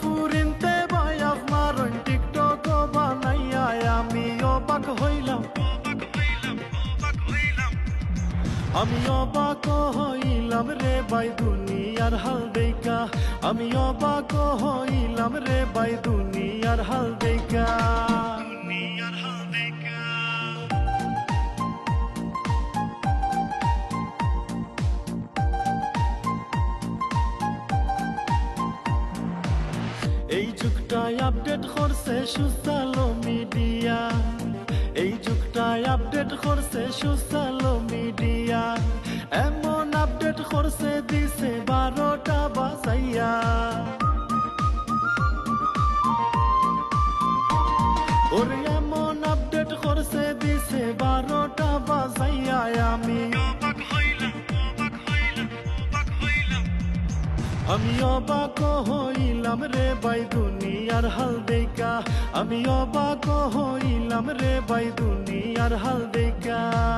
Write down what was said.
ফুরিনতে ভাই আমার টিকটক বানাইয়া আমি অবাক হইলাম। আমি অবাক হইলাম রে বাই দুনিয়ার হাল দেখা। আমি অবাক হইলাম রে বাই দুনিয়ার হাল এই যুগটাই আপডেট করছে সোশ্যাল মিডিয়া এই যুগটাই আপডেট করছে সোশ্যাল মিডিয়া এমন আপডেট করছে দিছে বারোটা বাজাইয়া। ওরে আমি অবাক হইলাম রে বাই দুনিয়ার হাল দেখা। আমি অবাক হইলাম রে বাই দুনিয়ার হাল দেখা।